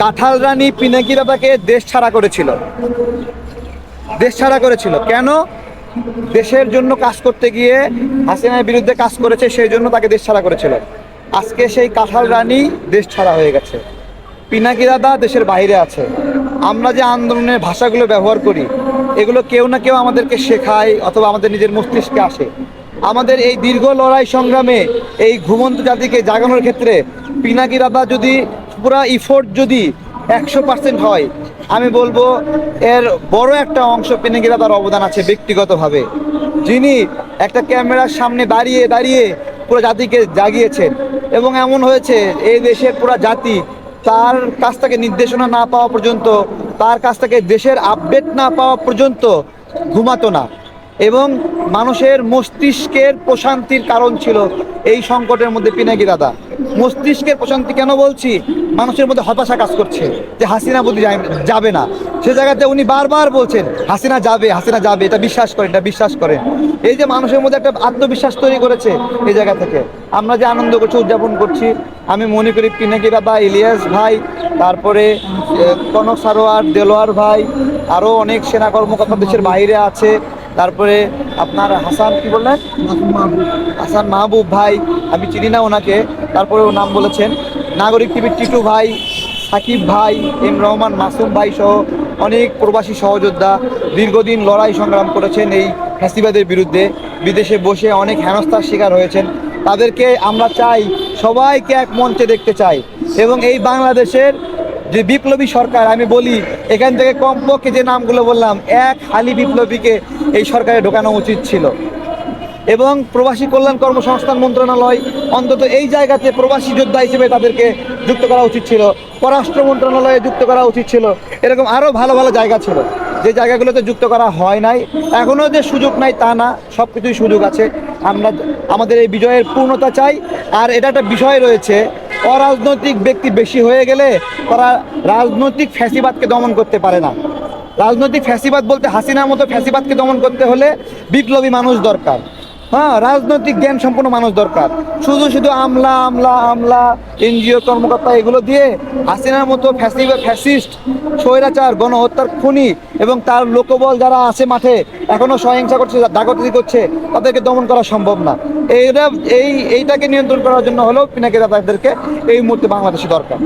কাঁঠাল রানী পিনাকি দাদাকে দেশ ছাড়া করেছিল। দেশ ছাড়া করেছিল। কেন? দেশের জন্য কাজ করতে গিয়ে হাসিনার বিরুদ্ধে কাজ করেছে, সেই জন্য তাকে দেশ ছাড়া করেছিল। আজকে সেই কাঁঠাল রানী দেশ ছাড়া হয়ে গেছে। পিনাকি দাদা দেশের বাইরে আছে। আমরা যে আন্দোলনের ভাষাগুলো ব্যবহার করি, এগুলো কেউ না কেউ আমাদেরকে শেখায় অথবা আমাদের নিজের মস্তিষ্কে আসে। আমাদের এই দীর্ঘ লড়াই সংগ্রামে এই ঘুমন্ত জাতিকে জাগানোর ক্ষেত্রে পিনাকি দাদা যদি পুরা ইফোর্ট যদি একশো পার্সেন্ট হয়, আমি বলব এর বড় একটা অংশ পিনাকি দাদার অবদান আছে ব্যক্তিগতভাবে। যিনি একটা ক্যামেরার সামনে দাঁড়িয়ে দাঁড়িয়ে পুরো জাতিকে জাগিয়েছেন এবং এমন হয়েছে, এই দেশের পুরো জাতি তার কাছ থেকে নির্দেশনা না পাওয়া পর্যন্ত, তার কাছ থেকে দেশের আপডেট না পাওয়া পর্যন্ত ঘুমাতো না। এবং মানুষের মস্তিষ্কের প্রশান্তির কারণ ছিল এই সংকটের মধ্যে পিনাকি দাদা মস্তিষ্কের প্রশান্তি কেন বলছি? মানুষের মধ্যে হতাশা কাজ করছে যে হাসিনা বুদ্ধি যাবে না। সে জায়গাতে উনি বারবার বলছেন, হাসিনা যাবে হাসিনা যাবে, এটা বিশ্বাস করেন, এটা বিশ্বাস করেন। এই যে মানুষের মধ্যে একটা আত্মবিশ্বাস তৈরি করেছে এই জায়গা থেকে। আমরা যে আনন্দ করছি, উদযাপন করছি, আমি মনে করি পিনাকি দাদা ইলিয়াস ভাই, তারপরে কনক সারোয়ার, দেলোয়ার ভাই আরও অনেক সেনা কর্মকর্তা দেশের বাইরে আছে। তারপরে আপনার হাসান কি বললেন? হাসান মাহবুব ভাই, আমি চিনি না ওনাকে। তারপরে ও নাম বলেছেন নাগরিক টিভির টিটু ভাই, সাকিব ভাই, এম রহমান, মাসুম ভাই সহ অনেক প্রবাসী সহযোদ্ধা দীর্ঘদিন লড়াই সংগ্রাম করেছেন এই ফ্যাসিবাদের বিরুদ্ধে। বিদেশে বসে অনেক হেনস্থার শিকার হয়েছেন। তাদেরকে আমরা চাই, সবাইকে এক মঞ্চে দেখতে চাই। এবং এই বাংলাদেশের যে বিপ্লবী সরকার, আমি বলি, এখান থেকে কমপক্ষে যে নামগুলো বললাম, এক হালি বিপ্লবীকে এই সরকারে ঢোকানো উচিত ছিল। এবং প্রবাসী কল্যাণ কর্মসংস্থান মন্ত্রণালয় অন্তত এই জায়গাতে প্রবাসী যোদ্ধা হিসেবে তাদেরকে যুক্ত করা উচিত ছিল। পররাষ্ট্র মন্ত্রণালয়ে যুক্ত করা উচিত ছিল। এরকম আরও ভালো ভালো জায়গা ছিল। যে জায়গাগুলোতে যুক্ত করা হয় নাই এখনও যে সুযোগ নাই তা না সব কিছুই সুযোগ আছে। আমরা, আমাদের এই বিজয়ের পূর্ণতা চাই। আর এটা একটা বিষয় রয়েছে অরাজনৈতিক ব্যক্তি বেশি হয়ে গেলে তারা রাজনৈতিক ফ্যাসিবাদকে দমন করতে পারে না। রাজনৈতিক ফ্যাসিবাদ বলতে হাসিনার মতো ফ্যাসিবাদকে দমন করতে হলে বিপ্লবী মানুষ দরকার। হ্যাঁ রাজনৈতিক জ্ঞান সম্পন্ন মানুষ দরকার। শুধু শুধু আমলা আমলা আমলা, এনজিও কর্মকর্তা এগুলো দিয়ে হাসিনার মতো ফ্যাসিবা ফ্যাসিস্ট, স্বৈরাচার, গণহত্যার খুনি এবং তার লোকবল যারা আছে মাঠে এখনও সহিংসা করছে ডাকাতি করছে, তাদেরকে দমন করা সম্ভব না। এইটা এই এইটাকে নিয়ন্ত্রণ করার জন্য হলেও পিনাকি দাদাদেরকে এই মুহূর্তে বাংলাদেশে দরকার।